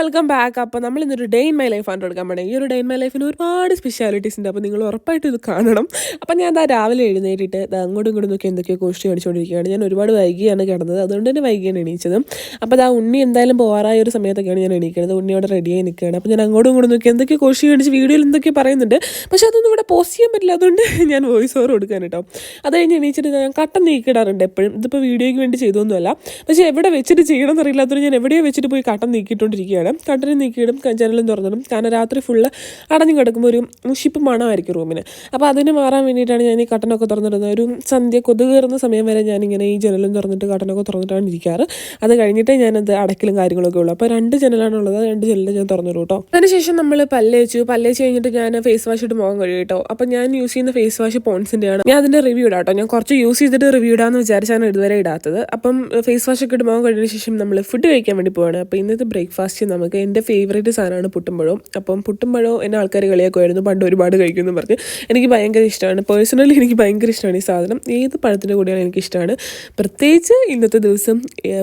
Welcome back അപ്പോൾ നമ്മൾ ഇന്നൊരു ഡേ ഇൻ മൈ ലൈഫ് ആണ് എടുക്കാൻ പോണേ. ഈ ഒരു ഡേ ഇൻ മൈ ലൈഫിന് ഒരുപാട് സ്പെഷ്യാലിറ്റീസ് ഉണ്ട്. അപ്പോൾ നിങ്ങൾ ഉറപ്പായിട്ട് ഇത് കാണണം. അപ്പോൾ ഞാൻ ദാ രാവിലെ എഴുന്നേറ്റിട്ട് അങ്ങോട്ടും ഇങ്ങോട്ടും നോക്കി എന്തൊക്കെയോ കോഷ്ടി അടിച്ചുകൊണ്ടിരിക്കുകയാണ് ഞാൻ ഒരുപാട് വൈകിയാണ് കിടന്നത്. അതുകൊണ്ട് തന്നെ വൈകിയാണ് എണീച്ചത്. അപ്പോൾ ദാ ഉണ്ണി എന്തായാലും പോകാറായ ഒരു സമയത്തൊക്കെയാണ് ഞാൻ എണീക്കുന്നത്. ഉണ്ണി അവിടെ റെഡിയായി നിൽക്കുകയാണ്. അപ്പോൾ ഞാൻ അങ്ങോട്ടും ഇങ്ങോട്ടും നോക്കി എന്തൊക്കെയോ കോഷ്ടി അടിച്ച് വീഡിയോയിൽ എന്തൊക്കെ പറയുന്നുണ്ട്. പക്ഷേ അതൊന്നും ഇവിടെ പോസ്റ്റ് ചെയ്യാൻ പറ്റില്ല. അതുകൊണ്ട് ഞാൻ വോയിസ് ഓവർ കൊടുക്കാൻ കേട്ടോ. അത് കഴിഞ്ഞ് എണീച്ചിട്ട് ഞാൻ കട്ടൻ നീക്കിടാറുണ്ട് എപ്പോഴും. ഇതിപ്പോൾ വീഡിയോയ്ക്ക് വേണ്ടി ചെയ്തൊന്നുമല്ല പക്ഷേ എവിടെ വെച്ചിട്ട് ചെയ്യണം എന്നറിയില്ലാത്തതുകൊണ്ട് ഞാൻ എവിടെയോ വെച്ചിട്ട് പോയി കട്ടൻ നീക്കിയിട്ടുകൊണ്ടിരിക്കുകയാണ് കട്ടനും നീക്കിയിടും ക- ജനലും തുറന്നിടും. കാരണം രാത്രി ഫുള്ള് അടഞ്ഞു കിടക്കുമ്പോൾ ഒരു മുഷിപ്പ് മണമായിരിക്കും റൂമിന് അപ്പോൾ അതിന് മാറാൻ വേണ്ടിയിട്ടാണ് ഞാൻ ഈ കട്ടനൊക്കെ തുറന്നിടുന്നത്. ഒരു സന്ധ്യ കൊതുകേറുന്ന സമയം വരെ ഞാനിങ്ങനെ ഈ ജനലും തുറന്നിട്ട് കട്ടനൊക്കെ തുറന്നിട്ടാണ് ഇരിക്കാറ്. അത് കഴിഞ്ഞിട്ടേ ഞാനത് അടക്കലും കാര്യങ്ങളൊക്കെ ഉള്ളൂ. അപ്പോൾ രണ്ട് ജനലാണുള്ളത്. രണ്ട് ജനലും ഞാൻ തുറന്നിടും കേട്ടോ അതിനുശേഷം നമ്മൾ പല്ലേച്ചു പല്ലേച്ച് കഴിഞ്ഞിട്ട് ഞാൻ ഫേസ് വാഷ് ഇട്ട് മുഖം കഴിയും കേട്ടോ അപ്പോൾ ഞാൻ യൂസ് ചെയ്യുന്ന ഫേസ് വാഷ് പോൺസിന്റെയാണ് ഞാൻ അതിന്റെ റിവ്യൂ ഇടാം കേട്ടോ ഞാൻ കുറച്ച് യൂസ് ചെയ്തിട്ട് റിവ്യൂ ഇടാന്ന് വിചാരിച്ചാണ് ഇതുവരെ ഇടാത്തത്. അപ്പം ഫേസ് വാഷ് ഒക്കെ ഇട്ട് മുഖം കഴിഞ്ഞതിന് ശേഷം നമ്മൾ ഫുഡ് കഴിക്കാൻ വേണ്ടി പോവാണ്. അപ്പോൾ ഇന്നത്തെ ബ്രേക്ക്ഫാസ്റ്റ് നമുക്ക് എന്റെ ഫേവറേറ്റ് സാധനമാണ് പുട്ടുമ്പഴം. അപ്പം പുട്ടുമ്പഴം എന്നെ ആൾക്കാർ കളിയാക്കുമായിരുന്നു പണ്ട് ഒരുപാട് കഴിക്കുമെന്ന് പറഞ്ഞ് എനിക്ക് ഭയങ്കര ഇഷ്ടമാണ്. പേഴ്സണലി എനിക്ക് ഭയങ്കര ഇഷ്ടമാണ് ഈ സാധനം. ഏത് പഴത്തിന്റെ കൂടെയാണ് എനിക്ക് ഇഷ്ടമാണ്? പ്രത്യേകിച്ച് ഇന്നത്തെ ദിവസം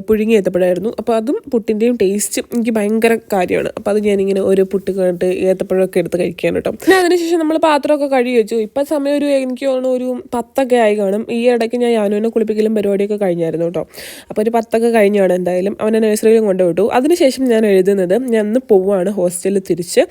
പുഴുങ്ങി ഏത്തപ്പഴമായിരുന്നു അപ്പോൾ അതും പുട്ടിന്റെയും ടേസ്റ്റ് എനിക്ക് ഭയങ്കര കാര്യമാണ്. അപ്പോൾ അത് ഞാനിങ്ങനെ ഒരു പുട്ട് കണ്ടിട്ട് ഏത്തപ്പഴമൊക്കെ എടുത്ത് കഴിക്കാൻ കേട്ടോ പിന്നെ അതിനുശേഷം നമ്മൾ പാത്രമൊക്കെ കഴുകി വെച്ചു. ഇപ്പം സമയം ഒരു എനിക്ക് തോന്നുന്നു ഒരു പത്തൊക്കെ ആയി കാണും. ഈ ഇടയ്ക്ക് ഞാൻ യാനുവിനെ കുളിപ്പിക്കലും പരിപാടിയൊക്കെ കഴിഞ്ഞായിരുന്നു കേട്ടോ അപ്പോൾ ഒരു പത്തൊക്കെ കഴിഞ്ഞാണ് എന്തായാലും അവനെ നഴ്സറിയിലും കൊണ്ടുവിട്ടു. അതിനുശേഷം ഞാൻ എഴുതുന്നത് ഞാൻ ഇന്ന് പോവുകയാണ് ഹോസ്റ്റലിൽ തിരിച്ച്.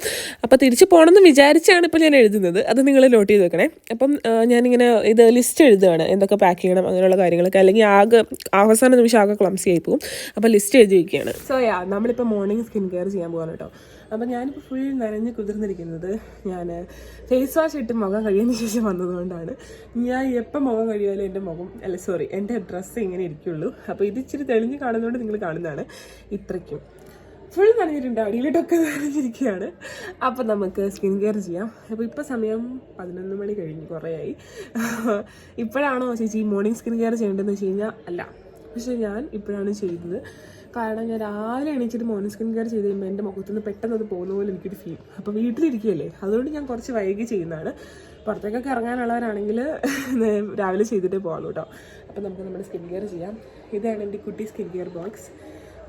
അപ്പോൾ തിരിച്ച് പോകണമെന്ന് വിചാരിച്ചാണ് ഇപ്പോൾ ഞാൻ എഴുതുന്നത്. അത് നിങ്ങൾ നോട്ട് ചെയ്ത് വെക്കണേ. അപ്പം ഞാനിങ്ങനെ ഇത് ലിസ്റ്റ് എഴുതുകയാണ് എന്തൊക്കെ പാക്ക് ചെയ്യണം അങ്ങനെയുള്ള കാര്യങ്ങളൊക്കെ. അല്ലെങ്കിൽ ആകെ അവസാന നിമിഷം ആകെ ക്ലംസി ആയി പോകും. അപ്പോൾ ലിസ്റ്റ് എഴുതി വയ്ക്കുകയാണ് സോ യാ നമ്മളിപ്പോൾ മോർണിംഗ് സ്കിൻ കെയർ ചെയ്യാൻ പോകാൻ കേട്ടോ. അപ്പോൾ ഞാനിപ്പോൾ ഫുൾ നനഞ്ഞ് കുതിർന്നിരിക്കുന്നത് ഞാൻ ഫേസ് വാഷ് ഇട്ട് മുഖം കഴിയുന്ന ശേഷം വന്നതുകൊണ്ടാണ്. ഞാൻ എപ്പോൾ മുഖം കഴിയാലും എന്റെ മുഖം അല്ല സോറി എന്റെ ഡ്രസ്സ് ഇങ്ങനെ ഇരിക്കുള്ളൂ. അപ്പോൾ ഇത് ഇച്ചിരി തെളിഞ്ഞ് കാണുന്നതുകൊണ്ട് നിങ്ങൾ കാണുന്നതാണ്. ഇത്രയ്ക്കും. ഫുൾ നനഞ്ഞിട്ടുണ്ട് അടിയിലിട്ടൊക്കെ നനഞ്ഞിരിക്കുകയാണ്. അപ്പം നമുക്ക് സ്കിൻ കെയർ ചെയ്യാം. അപ്പോൾ ഇപ്പോൾ സമയം പതിനൊന്ന് മണി കഴിഞ്ഞു കുറേയായി. ഇപ്പോഴാണോ ചേച്ചി മോർണിംഗ് സ്കിൻ കെയർ ചെയ്യേണ്ടതെന്ന് വെച്ച് കഴിഞ്ഞാൽ അല്ല. പക്ഷേ ഞാൻ ഇപ്പോഴാണ് ചെയ്യുന്നത്. കാരണം ഞാൻ രാവിലെ എണീച്ചിട്ട് മോർണിംഗ് സ്കിൻ കെയർ ചെയ്ത് കഴിയുമ്പോൾ എന്റെ മുഖത്ത് നിന്ന് പെട്ടെന്ന് അത് പോകുന്ന പോലെ എനിക്കൊരു ഫീൽ അപ്പോൾ വീട്ടിലിരിക്കുകയല്ലേ? അതുകൊണ്ട് ഞാൻ കുറച്ച് വൈകി ചെയ്യുന്നതാണ്. പുറത്തേക്കൊക്കെ ഇറങ്ങാനുള്ളവരാണെങ്കിൽ രാവിലെ ചെയ്തിട്ടേ പോകാമല്ലോ കേട്ടോ. അപ്പോൾ നമുക്ക് നമ്മുടെ സ്കിൻ കെയർ ചെയ്യാം. ഇതാണ് എന്റെ കുട്ടി സ്കിൻ കെയർ ബോക്സ്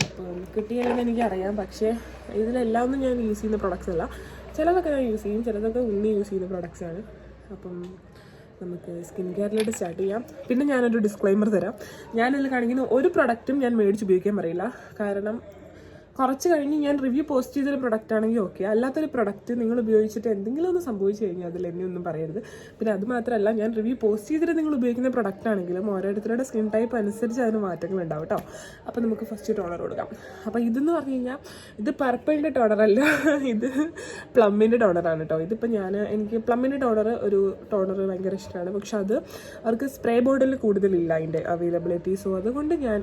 അപ്പം കിട്ടിയാണെന്ന് എനിക്കറിയാം. പക്ഷേ ഇതിലെല്ലാം ഒന്നും ഞാൻ യൂസ് ചെയ്യുന്ന പ്രൊഡക്ട്സ് അല്ല. ചിലതൊക്കെ ഞാൻ യൂസ് ചെയ്യും. ചിലതൊക്കെ ഉണ്ണി യൂസ് ചെയ്യുന്ന പ്രൊഡക്ട്സ് ആണ്. അപ്പം നമുക്ക് സ്കിൻ കെയറിലോട്ട് സ്റ്റാർട്ട് ചെയ്യാം. പിന്നെ ഞാനൊരു ഡിസ്ക്ലൈമർ തരാം. ഞാനിതിൽ കാണിക്കുന്ന ഒരു പ്രൊഡക്റ്റും ഞാൻ മേടിച്ച് ഉപയോഗിക്കാൻ പറയില്ല. കാരണം കുറച്ച് കഴിഞ്ഞ് ഞാൻ റിവ്യൂ പോസ്റ്റ് ചെയ്തൊരു പ്രൊഡക്റ്റ് ആണെങ്കിൽ ഓക്കെ അല്ലാത്തൊരു പ്രൊഡക്റ്റ് നിങ്ങൾ ഉപയോഗിച്ചിട്ട് എന്തെങ്കിലും ഒന്ന് സംഭവിച്ചു കഴിഞ്ഞാൽ അതിൽ എന്നെ ഒന്നും പറയരുത്. പിന്നെ അത് മാത്രമല്ല ഞാൻ റിവ്യൂ പോസ്റ്റ് ചെയ്തിട്ട് നിങ്ങൾ ഉപയോഗിക്കുന്ന പ്രൊഡക്റ്റ് ആണെങ്കിലും ഓരോരുത്തരുടെ സ്കിൻ ടൈപ്പ് അനുസരിച്ച് അതിന് മാറ്റങ്ങൾ ഉണ്ടാവും കേട്ടോ അപ്പോൾ നമുക്ക് ഫസ്റ്റ് ടോണർ കൊടുക്കാം. അപ്പോൾ ഇതെന്ന് പറഞ്ഞു കഴിഞ്ഞാൽ ഇത് പർപ്പിളിന്റെ ടോണറല്ല ഇത് പ്ലമ്മിന്റെ ടോണറാണ് കേട്ടോ ഇതിപ്പോൾ ഞാൻ എനിക്ക് പ്ലമ്മിന്റെ ടോണർ ഒരു ടോണർ ഭയങ്കര ഇഷ്ടമാണ്. പക്ഷെ അത് അവർക്ക് സ്പ്രേ ബോട്ടിൽ കൂടുതലില്ല അതിന്റെ അവൈലബിലിറ്റി സോ അതുകൊണ്ട് ഞാൻ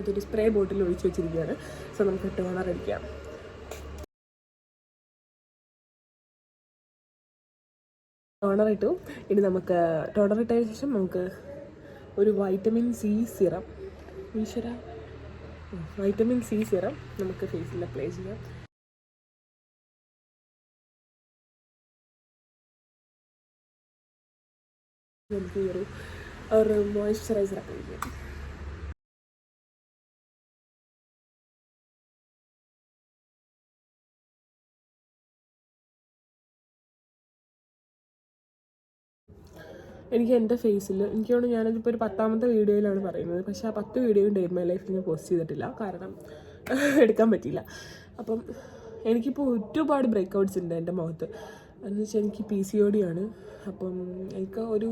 അതൊരു സ്പ്രേ ബോട്ടിൽ ഒഴിച്ച് വെച്ചിരിക്കുകയാണ്. സോ നമുക്ക് ടോണർ അടിക്കാം ടോണർ ഇട്ടു. ഇനി നമുക്ക് ടോണർ ഇട്ടതിന് ശേഷം നമുക്ക് ഒരു വൈറ്റമിൻ സി സിറം ഈശ്വര. വൈറ്റമിൻ സി സിറം നമുക്ക് ഫേസിൽ അപ്ലൈ ചെയ്യാം. നമുക്ക് ഈ ഒരു മോയ്സ്ചറൈസർ അപ്ലൈ ചെയ്യാം. എനിക്ക് എന്റെ ഫേസിൽ എനിക്കോട് ഞാനതിപ്പോൾ ഒരു പത്താമത്തെ വീഡിയോയിലാണ് പറയുന്നത്. പക്ഷെ ആ പത്ത് വീഡിയോയും ഡേ മൈ ലൈഫിൽ ഞാൻ പോസ്റ്റ് ചെയ്തിട്ടില്ല. കാരണം എടുക്കാൻ പറ്റിയില്ല. അപ്പം എനിക്കിപ്പോൾ ഒരുപാട് ബ്രേക്കൗട്ട്സ് ഉണ്ട് എന്റെ മുഖത്ത്. എന്ന് വെച്ചാൽ എനിക്ക് പി സി ഒ ഡി ആണ്. അപ്പം എനിക്ക് ഒരു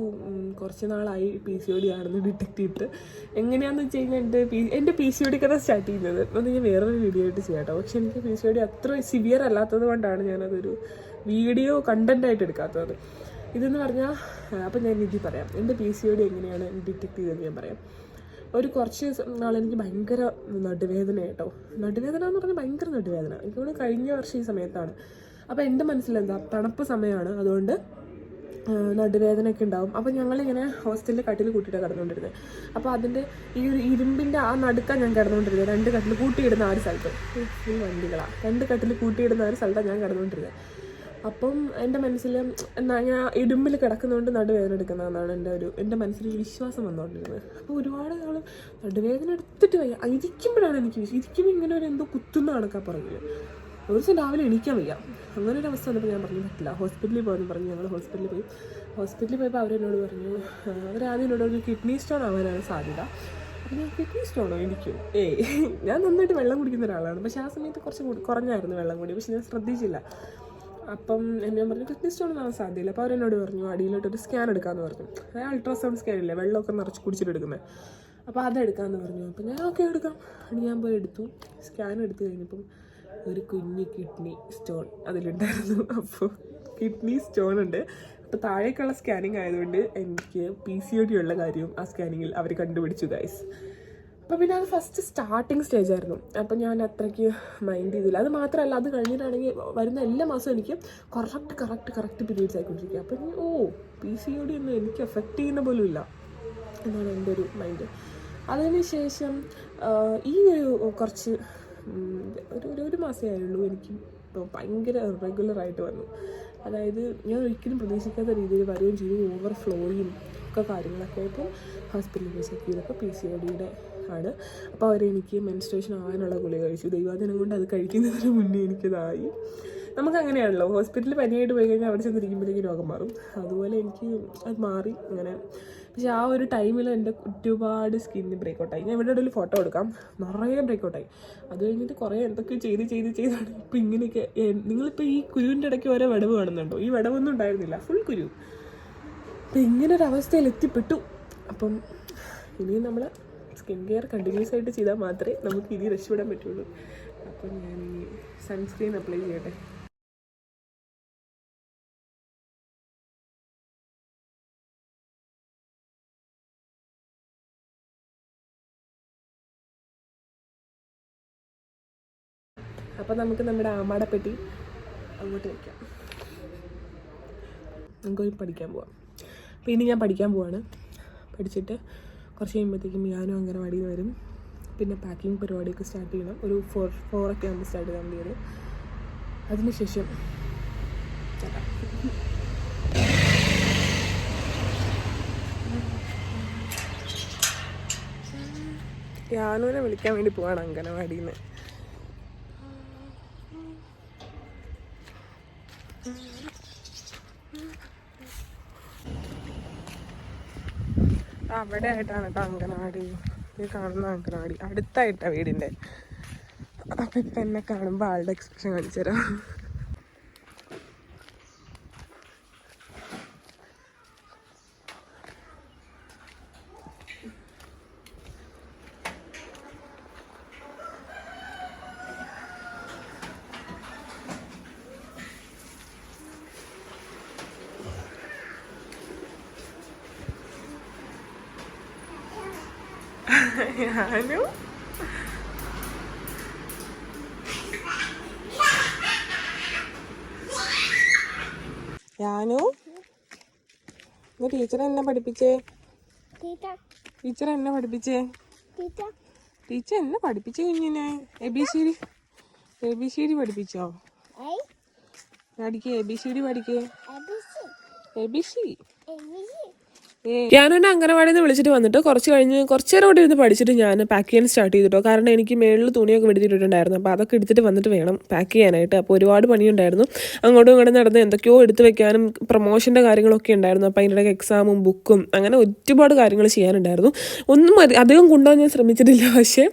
കുറച്ച് നാളായി പി സി ഒ ഡി ആണെന്ന് ഡിറ്റക്ട് ചെയ്തിട്ട് എങ്ങനെയാണെന്ന് വെച്ച് കഴിഞ്ഞാൽ എന്റെ പി എന്റെ പി സി ഒ ഡി കഥ സ്റ്റാർട്ട് ചെയ്യുന്നത്. അത് ഞാൻ വേറൊരു വീഡിയോ ആയിട്ട് ചെയ്യാട്ടോ. പക്ഷെ എനിക്ക് പി സി ഒ ഡി അത്ര സിവിയർ അല്ലാത്തത് കൊണ്ടാണ് ഞാനതൊരു വീഡിയോ കണ്ടന്റ് ആയിട്ട് എടുക്കാത്തത്. ഇതെന്ന് പറഞ്ഞാൽ അപ്പം ഞാൻ നിധി പറയാം. എന്റെ പി സി ഡി എങ്ങനെയാണ് ഡിറ്റക്ട് ചെയ്തതെന്ന് ഞാൻ പറയാം. ഒരു കുറച്ച് നാളെനിക്ക് ഭയങ്കര നടുവേദന കേട്ടോ. നടുവേദന എന്ന് പറഞ്ഞാൽ ഭയങ്കര നടുവേദന. എനിക്ക് തോന്നുന്നു കഴിഞ്ഞ വർഷം ഈ സമയത്താണ്. അപ്പോൾ എന്റെ മനസ്സിലെന്താ തണുപ്പ് സമയമാണ്. അതുകൊണ്ട് നടുവേദന നടുവേദനയൊക്കെ ഉണ്ടാവും. അപ്പോൾ ഞങ്ങളിങ്ങനെ ഹോസ്റ്റലിൽ കട്ടിൽ കൂട്ടിയിട്ടാണ് കിടന്നുകൊണ്ടിരുന്നത് അപ്പോൾ അതിന്റെ ഈ ഒരു ഇരുമ്പിന്റെ ആ നടുക്കാണ് ഞാൻ കിടന്നുകൊണ്ടിരുന്നത് രണ്ട് കട്ടിൽ കൂട്ടിയിടുന്ന ആ ഒരു സ്ഥലത്ത്. ഈ വണ്ടികളാണ് രണ്ട് കട്ടിൽ കൂട്ടിയിടുന്ന ആ ഒരു സ്ഥലത്താണ് ഞാൻ കിടന്നുകൊണ്ടിരുന്നത് അപ്പം എന്റെ മനസ്സിൽ എന്നാ ഞാൻ ഇടുമ്പിൽ കിടക്കുന്നതുകൊണ്ട് നടുവേദന എടുക്കുന്നതെന്നാണ് എന്റെ ഒരു എന്റെ മനസ്സിലൊരു വിശ്വാസം വന്നുകൊണ്ടിരുന്നത് അപ്പോൾ ഒരുപാട് നാൾ നടുവേദന എടുത്തിട്ട് വയ്യ. ഇരിക്കുമ്പോഴാണ് എനിക്ക് ഇരിക്കുമ്പോൾ ഇങ്ങനെ ഒരു എന്തോ കുത്തുന്ന കണക്കാ പറഞ്ഞത്. ഒരു ദിവസം രാവിലെ എണീക്കാൻ വയ്യ. അങ്ങനെ ഒരു അവസ്ഥ വന്നപ്പോൾ ഞാൻ പറഞ്ഞു പറ്റില്ല ഹോസ്പിറ്റലിൽ പോകുമെന്ന് പറഞ്ഞു. ഞങ്ങൾ ഹോസ്പിറ്റലിൽ പോയി. ഹോസ്പിറ്റലിൽ പോയപ്പോൾ അവരെന്നോട് പറഞ്ഞു അവരാദ്യം എന്നോട് പറഞ്ഞു കിഡ്നി സ്റ്റോൺ ആവാനാണ് സാധ്യത. അപ്പോൾ ഞാൻ കിഡ്നി സ്റ്റോണോ? എനിക്ക് ഏയ് ഞാൻ നന്നായിട്ട് വെള്ളം കുടിക്കുന്ന ഒരാളാണ്. പക്ഷേ ആ സമയത്ത് കുറച്ച് കുറഞ്ഞായിരുന്നു വെള്ളം കൂടി. പക്ഷെ ഞാൻ ശ്രദ്ധിച്ചില്ല. അപ്പം എന്നെ പറഞ്ഞു കിഡ്നി സ്റ്റോൺ ആവാൻ സാധ്യതയില്ല അപ്പോൾ അവരെന്നോട് പറഞ്ഞു അടിയിലോട്ടൊരു സ്കാൻ എടുക്കാമെന്ന് പറഞ്ഞു. അതായത് അൾട്രാസൗണ്ട് സ്കാൻ ഇല്ലേ വെള്ളമൊക്കെ നിറച്ച് കുടിച്ചിട്ട് എടുക്കുന്നത്. അപ്പോൾ അതെടുക്കാമെന്ന് പറഞ്ഞു. അപ്പോൾ ഞാൻ ഓക്കെ എടുക്കാം. അത് ഞാൻ പോയി എടുത്തു. സ്കാൻ എടുത്തു കഴിഞ്ഞപ്പം ഒരു കുഞ്ഞ് കിഡ്നി സ്റ്റോൺ അതിലുണ്ടായിരുന്നു. അപ്പോൾ കിഡ്നി സ്റ്റോൺ ഉണ്ട്. അപ്പോൾ താഴേക്കുള്ള സ്കാനിങ് ആയതുകൊണ്ട് എനിക്ക് പി സി ഒ ഡി ഉള്ള കാര്യവും ആ സ്കാനിങ്ങിൽ അവർ കണ്ടുപിടിച്ചു ഗൈസ് അപ്പോൾ പിന്നെ അത് ഫസ്റ്റ് സ്റ്റാർട്ടിങ് സ്റ്റേജ് ആയിരുന്നു. അപ്പോൾ ഞാൻ അത്രയ്ക്ക് മൈൻഡ് ചെയ്തില്ല. അത് മാത്രമല്ല അത് കഴിഞ്ഞിട്ടാണെങ്കിൽ വരുന്ന എല്ലാ മാസവും എനിക്ക് കറക്റ്റ് കറക്റ്റ് കറക്റ്റ് പീരീഡ്സ് ആയിക്കൊണ്ടിരിക്കുക. അപ്പം ഓ പി സി ഒ ഡി ഒന്നും എനിക്ക് എഫക്റ്റ് ചെയ്യുന്ന പോലും ഇല്ല എന്നാണ് എന്റെ ഒരു മൈൻഡ് അതിന് ശേഷം ഈ ഒരു കുറച്ച് ഒരു ഒരു ഒരു മാസമേ ആയുള്ളൂ എനിക്ക് ഭയങ്കര റെഗുലറായിട്ട് വന്നു. അതായത് ഞാൻ ഒരിക്കലും പ്രതീക്ഷിക്കാത്ത രീതിയിൽ വരികയും ചെയ്തു. ഓവർ ഫ്ലോയും ഒക്കെ കാര്യങ്ങളൊക്കെ ആയിട്ട് ഹോസ്പിറ്റലിൽ പോയി ചെക്ക് ചെയ്തപ്പോൾ പി സി ഒ ഡിയുടെ ആണ്. അപ്പോൾ അവർ എനിക്ക് മെൻസ്ട്രേഷൻ ആവാനുള്ള ഗുളിക കഴിച്ചു. ദൈവാദിനം കൊണ്ട് അത് കഴിക്കുന്നതിന് മുന്നേ എനിക്കതായി. നമുക്ക് അങ്ങനെയാണല്ലോ. ഹോസ്പിറ്റലിൽ പനിയായിട്ട് പോയി കഴിഞ്ഞാൽ അവിടെ ചെന്നിരിക്കുമ്പോഴേക്കും രോഗം മാറും. അതുപോലെ എനിക്ക് അത് മാറി അങ്ങനെ. പക്ഷേ ആ ഒരു ടൈമിൽ എന്റെ ഒരുപാട് സ്കിന്ന് ബ്രേക്കൗട്ടായി ഞാൻ ഇവിടെ ഒരു ഫോട്ടോ എടുക്കാം. നിറയെ ബ്രേക്കൗട്ടായി അത് കഴിഞ്ഞിട്ട് കുറേ എന്തൊക്കെ ചെയ്ത് ചെയ്ത് ചെയ്താണ്. ഇപ്പം ഇങ്ങനെയൊക്കെ നിങ്ങളിപ്പോൾ ഈ കുരുവിന്റെ ഇടയ്ക്ക് ഓരോ വിടവ് കാണുന്നുണ്ടോ? ഈ വിടവൊന്നും ഉണ്ടായിരുന്നില്ല. ഫുൾ കുരു. അപ്പം ഇങ്ങനെ ഒരു അവസ്ഥയിൽ എത്തിപ്പെട്ടു അപ്പം ഇനി നമ്മൾ സ്കിൻ കെയർ കണ്ടിന്യൂസ് ആയിട്ട് ചെയ്താൽ മാത്രമേ നമുക്ക് ഇനി രക്ഷപ്പെടാൻ പറ്റുള്ളൂ. അപ്പം ഞാൻ ഈ സൺസ്ക്രീൻ അപ്ലൈ ചെയ്യട്ടെ. അപ്പം നമുക്ക് നമ്മുടെ ആമാടപ്പെട്ടി അങ്ങോട്ട് വയ്ക്കാം നമുക്ക് പഠിക്കാൻ പോവാം. അപ്പോൾ ഇനി ഞാൻ പഠിക്കാൻ പോവാണ്. പഠിച്ചിട്ട് കുറച്ച് കഴിയുമ്പോഴത്തേക്കും ഞാനും അംഗനവാടിയിൽ വരും. പിന്നെ പാക്കിംഗ് പരിപാടിയൊക്കെ സ്റ്റാർട്ട് ചെയ്യണം. ഒരു ഫോർ ഫോറൊക്കെ ആകുമ്പോൾ സ്റ്റാർട്ട് ചെയ്താൽ മതി അതിനുശേഷം യാനുവിനെ വിളിക്കാൻ വേണ്ടി പോവാണ് അംഗനവാടിയിൽ നിന്ന്. അവിടെ ആയിട്ടാണ് കേട്ടോ ഈ കാണുന്ന അംഗനവാടി. അടുത്തായിട്ടാണ് വീടിന്റെ അപ്പം ഇപ്പം എന്നെ കാണുമ്പോൾ ആളുടെ എക്സ്പ്രഷൻ കാണിച്ചു തരാം. ഞാനും? ഞാനു ടീച്ചർ എന്നെ പഠിപ്പിച്ചേ. ടീച്ചർ എന്നെ പഠിപ്പിച്ചേ. ടീച്ചർ എന്നെ പഠിപ്പിച്ചു കുഞ്ഞിനെ. A B C D A B C D പഠിപ്പിച്ചോ? പഠിക്കേ എ ബി സി ഡി പഠിക്കേ. ABC, എ ബി സി എന്നെ അംഗനവാടിയിൽ നിന്ന് വിളിച്ചിട്ട് വന്നിട്ട് കുറച്ച് കഴിഞ്ഞ് കുറച്ച് നേരം കൂടി ഇരുന്ന് പഠിച്ചിട്ട് ഞാൻ പാക്ക് ചെയ്യാൻ സ്റ്റാർട്ട് ചെയ്തിട്ടോ. കാരണം എനിക്ക് മേളിൽ തുണിയൊക്കെ വെടുത്തിട്ടുണ്ടായിരുന്നു അപ്പോൾ അതൊക്കെ എടുത്തിട്ട് വന്നിട്ട് വേണം പാക്ക് ചെയ്യാനായിട്ട്. അപ്പോൾ ഒരുപാട് പണിയുണ്ടായിരുന്നു. അങ്ങോട്ടും ഇങ്ങോട്ടും നടന്ന് എന്തൊക്കെയോ എടുത്ത് വെക്കാനും പ്രൊമോഷന്റെ കാര്യങ്ങളൊക്കെ ഉണ്ടായിരുന്നു. അപ്പോൾ അതിന്റെ എക്സാമും ബുക്കും അങ്ങനെ ഒരുപാട് കാര്യങ്ങൾ ചെയ്യാനുണ്ടായിരുന്നു. ഒന്നും അധികം കൊണ്ടുപോകാൻ ഞാൻ ശ്രമിച്ചിട്ടില്ല. പക്ഷേ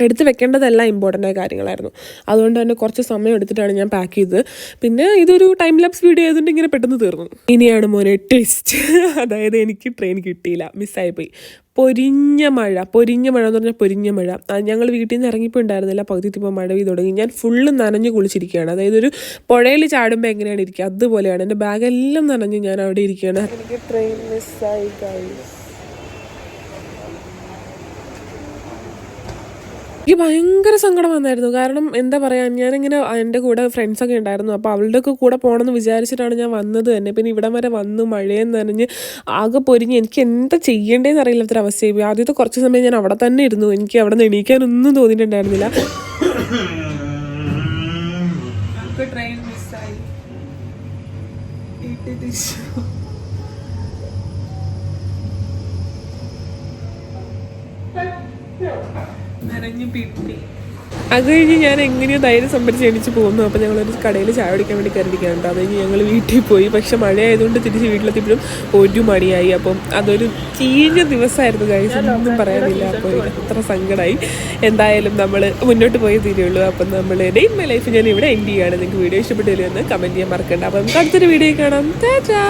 എടുത്ത് വെക്കേണ്ടതെല്ലാം ഇമ്പോർട്ടന്റ് ആയ കാര്യങ്ങളായിരുന്നു. അതുകൊണ്ട് തന്നെ കുറച്ച് സമയം എടുത്തിട്ടാണ് ഞാൻ പാക്ക് ചെയ്തത്. പിന്നെ ഇതൊരു ടൈം ലാപ്സ് വീഡിയോ ആയതുകൊണ്ട് ഇങ്ങനെ പെട്ടെന്ന് തീർന്നു. ഇനിയാണ് മോനെ ട്വിസ്റ്റ് അതായത് എനിക്ക് ട്രെയിൻ കിട്ടിയില്ല. മിസ്സായിപ്പോയി പൊരിഞ്ഞ മഴ. പൊരിഞ്ഞ മഴ എന്ന് പറഞ്ഞാൽ പൊരിഞ്ഞ മഴ. ഞങ്ങൾ വീട്ടിൽ നിന്ന് ഇറങ്ങിപ്പോൾ ഉണ്ടായിരുന്നില്ല പകുതി ഇപ്പോൾ മഴ പെയ്ത് തുടങ്ങി. ഞാൻ ഫുള്ള് നനഞ്ഞ് കുളിച്ചിരിക്കുകയാണ്. അതായത് ഒരു പുഴയിൽ ചാടുമ്പോൾ എങ്ങനെയാണ് ഇരിക്കുക? അതുപോലെയാണ്. എന്റെ ബാഗെല്ലാം നനഞ്ഞ് ഞാൻ അവിടെ ഇരിക്കുകയാണ്. എനിക്ക് ട്രെയിൻ മിസ്സായി എനിക്ക് ഭയങ്കര സങ്കടം വന്നായിരുന്നു. കാരണം എന്താ പറയാ ഞാനിങ്ങനെ എന്റെ കൂടെ ഫ്രണ്ട്സൊക്കെ ഉണ്ടായിരുന്നു. അപ്പോൾ അവളുടെ ഒക്കെ കൂടെ പോകണമെന്ന് വിചാരിച്ചിട്ടാണ് ഞാൻ വന്നത് തന്നെ. പിന്നെ ഇവിടം വരെ വന്നു മഴയും നനഞ്ഞ് ആകെ പൊരിഞ്ഞ്. എനിക്ക് എന്താ ചെയ്യേണ്ടതെന്ന് അറിയില്ലാത്തൊരു അവസ്ഥയായി ആദ്യത്തെ കുറച്ച് സമയം ഞാൻ അവിടെ തന്നെ ഇരുന്നു. എനിക്ക് അവിടെ നിന്ന് എണീക്കാനൊന്നും തോന്നിയിട്ടുണ്ടായിരുന്നില്ല. ട്രെയിൻ മിസ്സായി പിട്ടി അത് കഴിഞ്ഞ് ഞാൻ എങ്ങനെയോ ധൈര്യം സംഭരിച്ച് എണീച്ച് പോകുന്നു. അപ്പോൾ ഞങ്ങളൊരു കടയിൽ ചായ കുടിക്കാൻ വേണ്ടി കയറിയിരിക്കുകയാണ് കേട്ടോ. അത് കഴിഞ്ഞ് ഞങ്ങൾ വീട്ടിൽ പോയി. പക്ഷെ മഴയായതുകൊണ്ട് തിരിച്ച് വീട്ടിലെത്തിയപ്പോഴും ഒരു മണിയായി അപ്പം അതൊരു ചീഞ്ഞ ദിവസമായിരുന്നു കഴിച്ച് ഒന്നും പറയാനില്ല. അപ്പോൾ അത്ര സങ്കടമായി എന്തായാലും നമ്മൾ മുന്നോട്ട് പോയി തീരുള്ളൂ അപ്പം നമ്മൾ ഡെയിൻ മൈ ലൈഫ് ഞാൻ ഇവിടെ എൻഡ് ചെയ്യുകയാണ്. നിങ്ങൾക്ക് വീഡിയോ ഇഷ്ടപ്പെട്ടില്ലെന്ന് കമന്റ് ചെയ്യാൻ മറക്കണ്ട. അപ്പം നമുക്ക് അടുത്തൊരു വീഡിയോ കാണാം. ടാറ്റാ!